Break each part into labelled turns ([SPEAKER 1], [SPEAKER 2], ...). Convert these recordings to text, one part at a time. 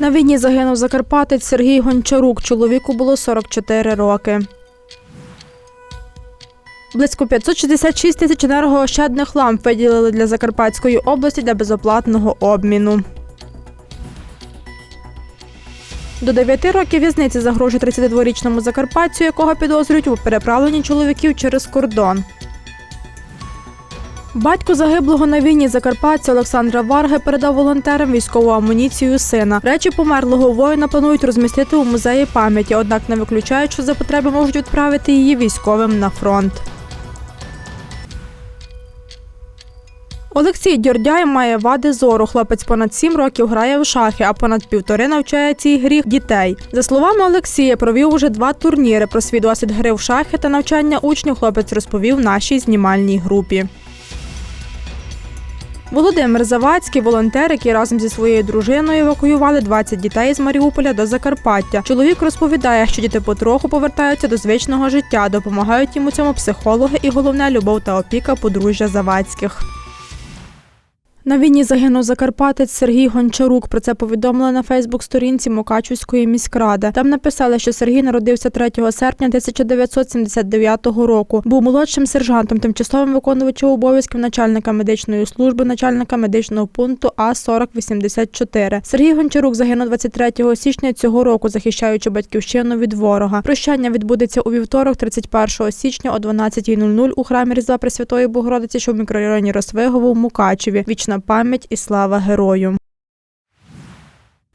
[SPEAKER 1] На війні загинув закарпатець Сергій Гончарук. Чоловіку було 44 роки. Близько 566 тисяч енергоощадних ламп виділили для Закарпатської області для безоплатного обміну. До 9 років в'язниці загрожує 32-річному закарпатцю, якого підозрюють у переправленні чоловіків через кордон. Батько загиблого на війні закарпатця Олександра Варги передав волонтерам військову амуніцію сина. Речі померлого воїна планують розмістити у музеї пам'яті, однак не виключають, що за потреби можуть відправити її військовим на фронт. Олексій Дьордяй має вади зору. Хлопець понад сім років грає в шахи, а понад півтори навчає цій грі дітей. За словами Олексія, провів уже два турніри. Про свій досвід гри в шахи та навчання учнів хлопець розповів нашій знімальній групі. Володимир Завадський, волонтер, який разом зі своєю дружиною евакуювали 20 дітей з Маріуполя до Закарпаття. Чоловік розповідає, що діти потроху повертаються до звичного життя, допомагають йому цьому психологи і головне любов та опіка подружжя Завадських. На війні загинув закарпатець Сергій Гончарук. Про це повідомили на Фейсбук-сторінці Мукачівської міськради. Там написали, що Сергій народився 3 серпня 1979 року. Був молодшим сержантом, тимчасовим виконувачем обов'язків начальника медичної служби, начальника медичного пункту А 4084 Сергій Гончарук загинув 23 січня цього року, захищаючи батьківщину від ворога. Прощання відбудеться у вівторок, 31 січня о 12.00 у храмі Різдва Пресвятої Богородиці, що в мікрорайоні Росвигово в Мукачеві. Вічна пам'ять і слава герою.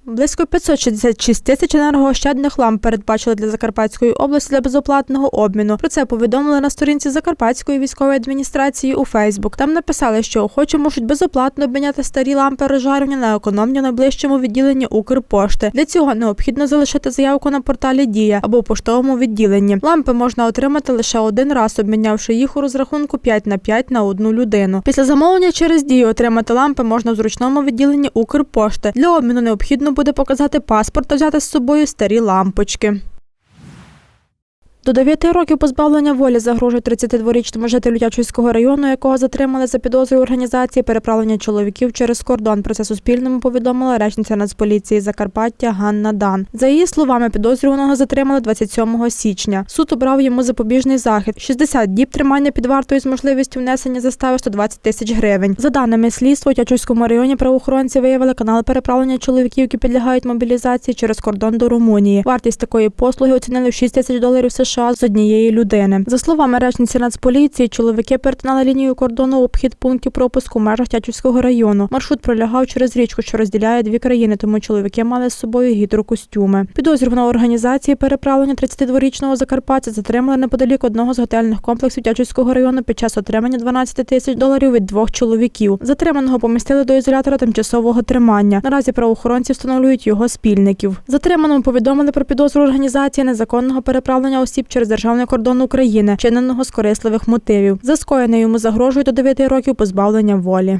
[SPEAKER 1] Близько 566 тисяч енергоощадних ламп передбачили для Закарпатської області для безоплатного обміну. Про це повідомили на сторінці Закарпатської військової адміністрації у Фейсбук. Там написали, що охочі можуть безоплатно обміняти старі лампи розжарювання на економні найближчому відділенні Укрпошти. Для цього необхідно залишити заявку на порталі Дія або у поштовому відділенні. Лампи можна отримати лише один раз, обмінявши їх у розрахунку 5 на 5 на одну людину. Після замовлення через дію отримати лампи можна в зручному відділенні Укрпошти. Для обміну необхідно буде показати паспорт та взяти з собою старі лампочки. До 9 років позбавлення волі загрожує 32-річному жителю Тячівського району, якого затримали за підозрою організації переправлення чоловіків через кордон. Про це Суспільному повідомила речниця Нацполіції Закарпаття Ганна Дан. За її словами, підозрюваного затримали 27 січня. Суд обрав йому запобіжний захід: 60 діб тримання під вартою з можливістю внесення застави 120 тисяч гривень. За даними слідства, у Тячівському районі правоохоронці виявили канал переправлення чоловіків, які підлягають мобілізації через кордон до Румунії. Вартість такої послуги оцінили в 6 тисяч доларів США з однієї людини. За словами речниці Нацполіції, чоловіки перетинали лінію кордону обхід пунктів пропуску в межах Тячівського району. Маршрут пролягав через річку, що розділяє дві країни, тому чоловіки мали з собою гідрокостюми. Підозрюваного організації переправлення 32-річного закарпатця затримали неподалік одного з готельних комплексів Тячівського району під час отримання 12 тисяч доларів від двох чоловіків. Затриманого помістили до ізолятора тимчасового тримання. Наразі правоохоронці встановлюють його спільників. Затриманому повідомили про підозру організації незаконного переправлення осіб через державний кордон України, чиненого з корисливих мотивів. За скоєне йому загрожує до 9 років позбавлення волі.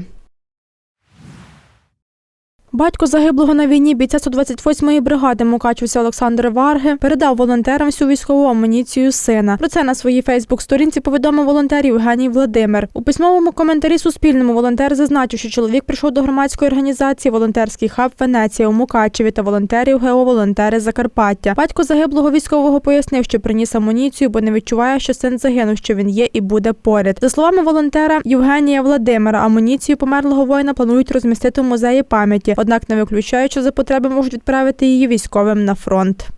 [SPEAKER 1] Батько загиблого на війні бійця 128-ї бригади Мукачівця Олександр Варги передав волонтерам всю військову амуніцію сина. Про це на своїй Фейсбук-сторінці повідомив волонтер Євгеній Владимир. У письмовому коментарі Суспільному волонтер зазначив, що чоловік прийшов до громадської організації Волонтерський хаб Венеція у Мукачеві та волонтерів ГО Волонтери Закарпаття. Батько загиблого військового пояснив, що приніс амуніцію, бо не відчуває, що син загинув, що він є і буде поряд. За словами волонтера Євгенія Владимира, амуніцію померлого воїна планують розмістити в музеї пам'яті однак не виключають, що за потреби можуть відправити її військовим на фронт.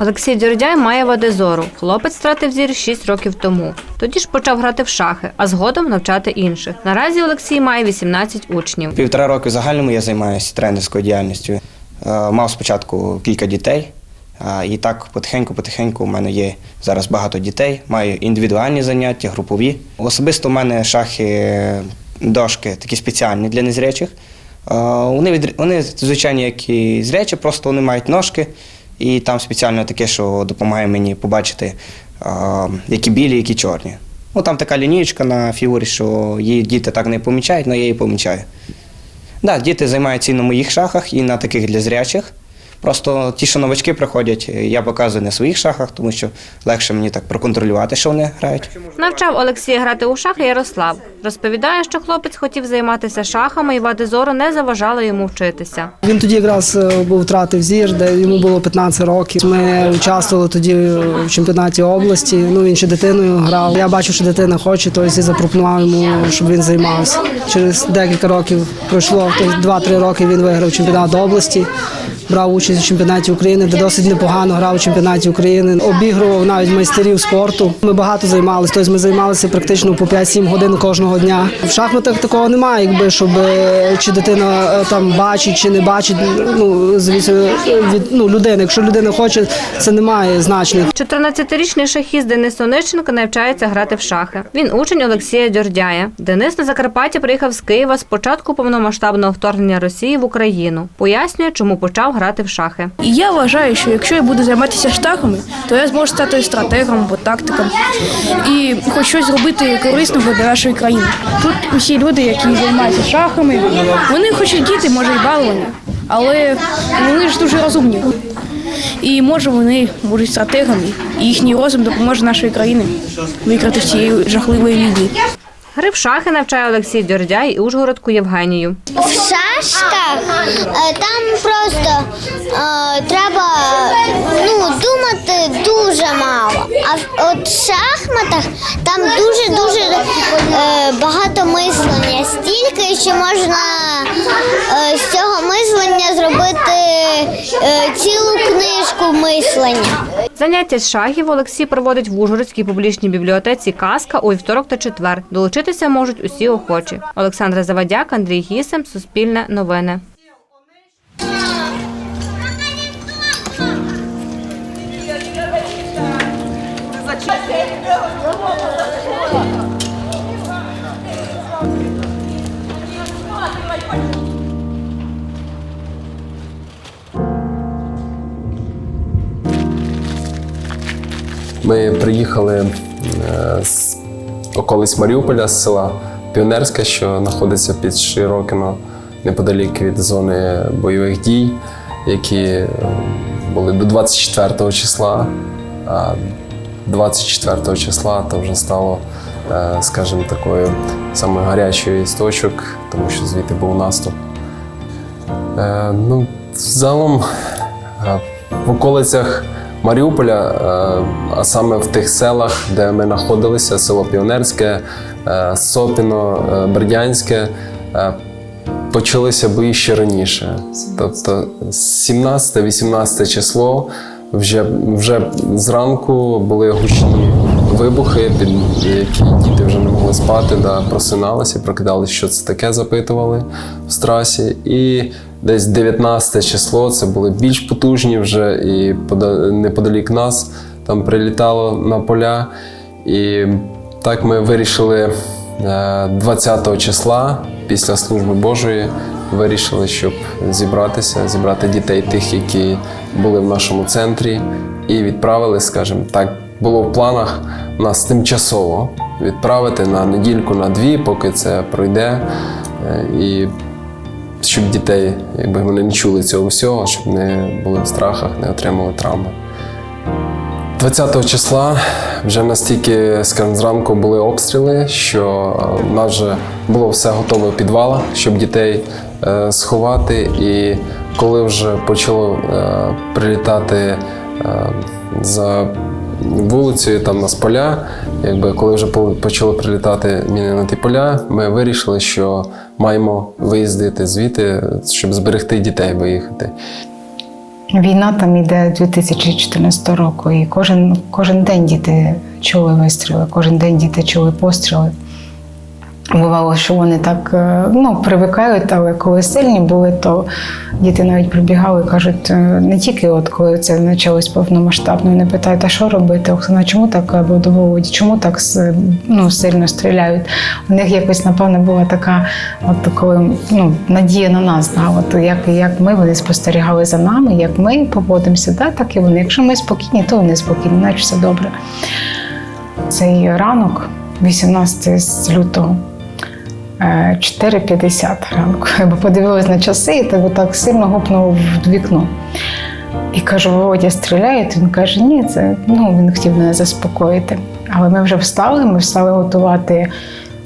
[SPEAKER 2] Олексій Дьордяй має вади зору. Хлопець втратив зір 6 років тому. Тоді ж почав грати в шахи, а згодом навчати інших. Наразі Олексій має 18 учнів.
[SPEAKER 3] Півтора роки в загальному я займаюся тренерською діяльністю. Е, Мав спочатку кілька дітей, і так потихеньку-потихеньку у мене є зараз багато дітей. Маю індивідуальні заняття, групові. Особисто у мене шахи, дошки такі спеціальні для незрячих. Вони, від- вони звичайні, як і зрячі, просто вони мають ножки, і там спеціально таке, що допомагає мені побачити, які білі, які чорні. Ну, там така лінієчка на фігурі, що її діти так не помічають, але я її помічаю. Да, діти займаються і на моїх шахах, і на таких для зрячих. Просто ті, що новачки приходять, я показую на своїх шахах, тому що легше мені так проконтролювати, що вони грають.
[SPEAKER 2] Навчав Олексія грати у шахи Ярослав. Розповідає, що хлопець хотів займатися шахами, і вади зору не заважали йому вчитися.
[SPEAKER 4] Він тоді якраз е, був втратив зір, де йому було 15 років. Ми участвували тоді в чемпіонаті області. Ну він ще дитиною грав. Я бачив, що дитина хоче, то і запропонував йому, щоб він займався. Через декілька років пройшло, тобто 2-3 роки він виграв чемпіонат області. Брав участь у чемпіонаті України, де досить непогано грав у чемпіонаті України. Обігрував навіть майстерів спорту. Ми багато займалися. Тобто ми займалися практично по 5-7 годин кожного дня. В шахматах такого немає, якби щоб е, чи дитина е, там бачить, чи не бачить. Ну звісно, від ну людини. Якщо людина хоче, це не має значення.
[SPEAKER 2] 14-річний шахіст Денис Онищенко навчається грати в шахи. Він учень Олексія Дьордяя. Денис на Закарпаття приїхав з Києва з початку повномасштабного вторгнення Росії в Україну. Пояснює, чому почав грати в шахи.
[SPEAKER 5] І я вважаю, що якщо я буду займатися шахами, то я зможу стати стратегом або тактиком і хоч щось зробити корисного для нашої країни. Тут усі люди, які займаються шахами, вони хочуть діти, може й баловані, але вони ж дуже розумні. І може вони будуть стратегами, і їхній розум допоможе нашій країні викрати з цієї жахливої війни.
[SPEAKER 2] Гри в шахи навчає Олексій Дьордяй і Ужгородку Євгенію.
[SPEAKER 6] В шашках е, там просто е, треба ну, думати дуже мало. А в шахматах там дуже-дуже е, багато мислення. Стільки, що можна е, з цього мислення зробити е, цілу книжку мислення.
[SPEAKER 2] Заняття з шахів Олексій проводить в Ужгородській публічній бібліотеці Казка у вівторок та четвер. Долучитися можуть усі охочі. Олександра Завадяк, Андрій Гісем, Суспільне новини.
[SPEAKER 7] Ми приїхали е, з околиць Маріуполя, з села Піонерське, що знаходиться під Широкино, неподалік від зони бойових дій, які е, були до 24 числа. А 24 числа то вже стало, е, скажімо, такою самою гарячою з точок, тому що звідти був наступ. Ну, загалом в околицях Маріуполя, е, а саме в тих селах, де ми знаходилися, село Піонерське, е, Сопіно, е, Бердянське, почалися бої ще раніше. Тобто 17-18 число вже, вже зранку були гучні вибухи, під які діти вже не могли спати, да, просиналися, прокидалися, що це таке, запитували в страсі. І десь 19 число це були більш потужні вже і неподалік нас там прилітало на поля. І так ми вирішили е, 20 числа після служби Божої. Вирішили, щоб зібратися, зібрати дітей тих, які були в нашому центрі, і відправили, скажімо так, було в планах нас тимчасово відправити на недільку, на дві, поки це пройде. Е, І щоб дітей, якби вони не чули цього всього, щоб не були в страхах, не отримали травми. 20 числа вже настільки, скажімо, зранку були обстріли, що е, в нас вже було все готове в підвалах, щоб дітей е, сховати. І коли вже почало прилітати за вулицею, там нас поля, якби коли вже по- почали прилітати міни на ті поля, ми вирішили, що маємо виїздити звідти, щоб зберегти дітей, виїхати.
[SPEAKER 8] Війна там іде 2014 року, і кожен, кожен день діти чули вистріли, кожен день діти чули постріли. Бувало, що вони так е, ну, привикають, але коли сильні були, то діти навіть прибігали і кажуть, е, не тільки от коли це почалось повномасштабно, вони питають, а що робити, Оксана, чому так водоводять, чому так ну, сильно стріляють? У них якось, напевно, була така, от коли ну, надія на нас, да, от як, як ми вони спостерігали за нами, як ми поводимося, да, так і вони. Якщо ми спокійні, то вони спокійні, наче все добре. Цей ранок, 18 з лютого, 4.50 ранку. Я подивилась на часи і так, так сильно гупнув в вікно. І кажу, Володя стріляє. Він каже, ні, це ну він хотів мене заспокоїти. Але ми вже встали, ми стали готувати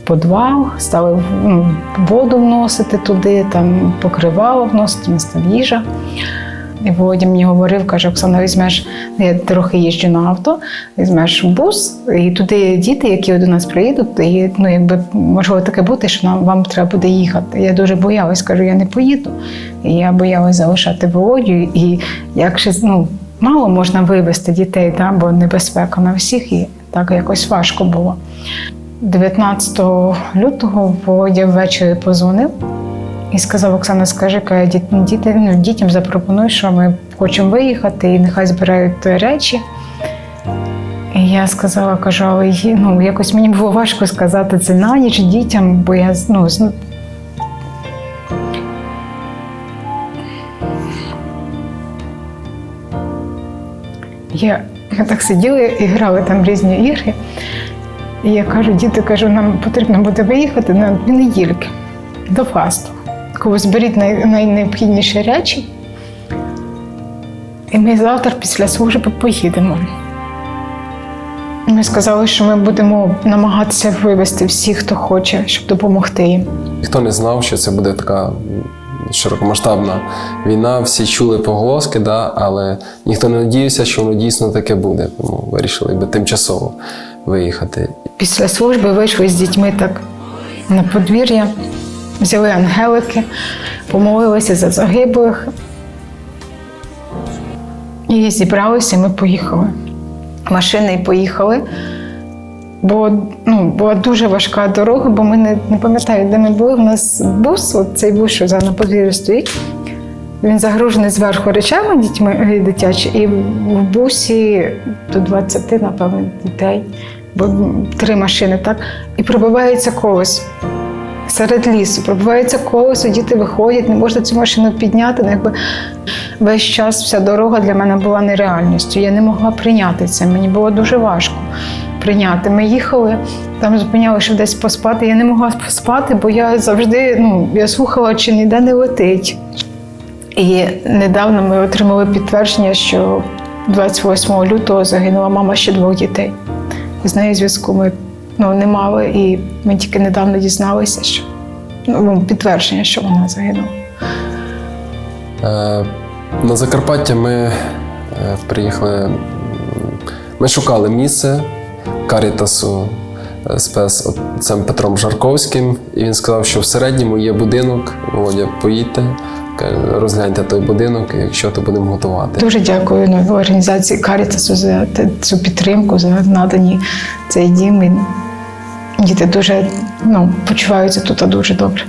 [SPEAKER 8] подвал, стали ну, воду вносити туди, там покривало вносити, у нас там їжа. І Володя мені говорив, каже, Оксана, візьмеш, я трохи їжджу на авто, візьмеш бус, і туди діти, які до нас приїдуть, і ну, якби можливо таке бути, що нам вам треба буде їхати. Я дуже боялась, кажу, я не поїду. І я боялась залишати Володю, і як ще ну, мало можна вивезти дітей, да, бо небезпека на всіх, і так якось важко було. 19 лютого Володя ввечері позвонив і сказав: Оксана, скажи, каже, діт- діти, ну, дітям запропонуй, що ми хочемо виїхати, і нехай збирають речі. І я сказала, кажу, але ну, якось мені було важко сказати це на ніч дітям, бо я ну, з- я, ми так сиділи і грали там різні ігри. І я кажу, діти, кажу, нам потрібно буде виїхати на дві недільки до фасту. Коли зберіть най, найнеобхідніші речі. І ми завтра після служби поїдемо. Ми сказали, що ми будемо намагатися вивезти всіх, хто хоче, щоб допомогти їм.
[SPEAKER 7] Ніхто не знав, що це буде така широкомасштабна війна. Всі чули поголоски, да, але ніхто не надіявся, що воно дійсно таке буде. Тому вирішили якби, тимчасово виїхати.
[SPEAKER 8] Після служби вийшли з дітьми так на подвір'я, взяли ангелики, помолилися за загиблих. І зібралися, ми поїхали. Машини і поїхали. Бо ну, була дуже важка дорога, бо ми не, не пам'ятаю, де ми були. У нас бус, цей бус, що на подвір'ї стоїть. Він загружений зверху речами дітьми е, дитячі, і в бусі до 20, напевно, дітей, бо три машини, так, і пробивається колесо. Серед лісу пробивається колесо, діти виходять, не можна цю машину підняти. Ну, якби весь час вся дорога для мене була нереальністю. Я не могла прийняти це. Мені було дуже важко прийняти. Ми їхали, там зупиняли, щоб десь поспати. Я не могла спати, бо я завжди ну, я слухала, чи ніде не летить. І недавно ми отримали підтвердження, що 28 лютого загинула мама ще двох дітей. З нею зв'язку ми ну, не мали, і ми тільки недавно дізналися, що ну, підтвердження, що вона загинула.
[SPEAKER 7] Е, На Закарпаття ми е, приїхали. Ми шукали місце Карітасу е, спец отцем Петром Жарковським, і він сказав, що в середньому є будинок. Володя, поїдьте, розгляньте той будинок, якщо то будемо готувати.
[SPEAKER 8] Дуже дякую ну, організації Карітасу за цю підтримку, за надані цей дім. Діти дуже ну, почуваються тут дуже добре.